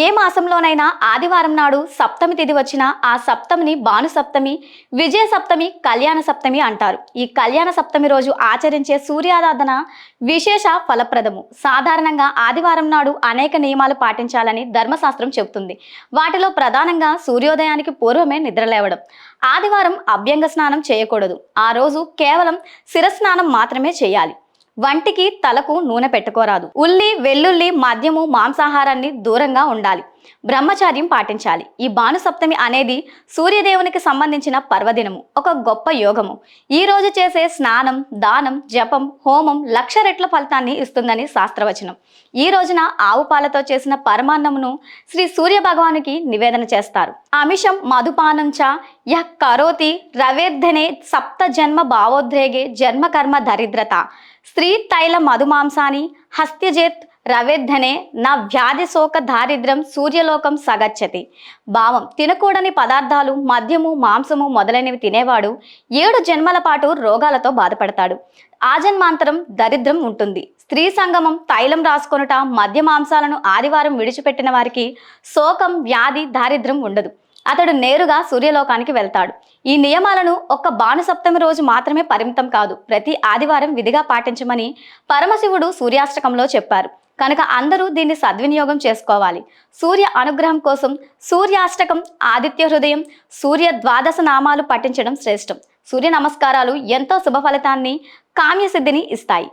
ఏ మాసంలోనైనా ఆదివారం నాడు సప్తమి తిథి వచ్చినా ఆ సప్తమిని భాను సప్తమి విజయ సప్తమి కళ్యాణ సప్తమి అంటారు. ఈ కళ్యాణ సప్తమి రోజు ఆచరించే సూర్యారాధన విశేష ఫలప్రదము. సాధారణంగా ఆదివారం నాడు అనేక నియమాలు పాటించాలని ధర్మశాస్త్రం చెబుతుంది. వాటిలో ప్రధానంగా సూర్యోదయానికి పూర్వమే నిద్రలేవడం ఆదివారం అభ్యంగ స్నానం చేయకూడదు. ఆ రోజు కేవలం శిరస్నానం మాత్రమే చేయాలి. వంటికి తలకు నూనె పెట్టుకోరాదు. ఉల్లి వెల్లుల్లి మద్యము మాంసాహారాన్ని దూరంగా ఉండాలి. బ్రహ్మచార్యం పాటించాలి. ఈ భానుసప్తమి అనేది సూర్యదేవునికి సంబంధించిన పర్వదినము. ఒక గొప్ప యోగము. ఈ రోజు చేసే స్నానం దానం జపం హోమం లక్ష రెట్ల ఫలితాన్ని ఇస్తుందని శాస్త్రవచనం. ఈ రోజున ఆవు పాలతో చేసిన పరమాన్నమును శ్రీ సూర్య భగవానికి నివేదన చేస్తారు. అమిషం మధుపానం చ య కరోతి రవేర్ధనే సప్త జన్మ భావోద్రేగే జన్మ కర్మ దరిద్రత. స్త్రీ తైల మధుమాంసాని హస్త్యజేత్ రవేద్ధనే నా వ్యాధి శోక దారిద్ర్యం సూర్యలోకం సగచ్చతి. భావం తినకూడని పదార్థాలు మద్యము మాంసము మొదలైనవి తినేవాడు ఏడు జన్మల పాటు రోగాలతో బాధపడతాడు. ఆజన్మాంతరం దరిద్రం ఉంటుంది. స్త్రీ సంగమం తైలం రాసుకొనుట మద్య మాంసాలను ఆదివారం విడిచిపెట్టిన వారికి శోకం వ్యాధి దారిద్ర్యం ఉండదు. అతడు నేరుగా సూర్యలోకానికి వెళ్తాడు. ఈ నియమాలను ఒక్క భానుసప్తమి రోజు మాత్రమే పరిమితం కాదు. ప్రతి ఆదివారం విధిగా పాటించమని పరమశివుడు సూర్యాష్టకంలో చెప్పారు. కనుక అందరూ దీన్ని సద్వినియోగం చేసుకోవాలి. సూర్య అనుగ్రహం కోసం సూర్యాష్టకం ఆదిత్య హృదయం సూర్య ద్వాదశ నామాలు పఠించడం శ్రేష్టం. సూర్య నమస్కారాలు ఎంతో శుభ ఫలితాన్ని కామ్యసిద్ధిని ఇస్తాయి.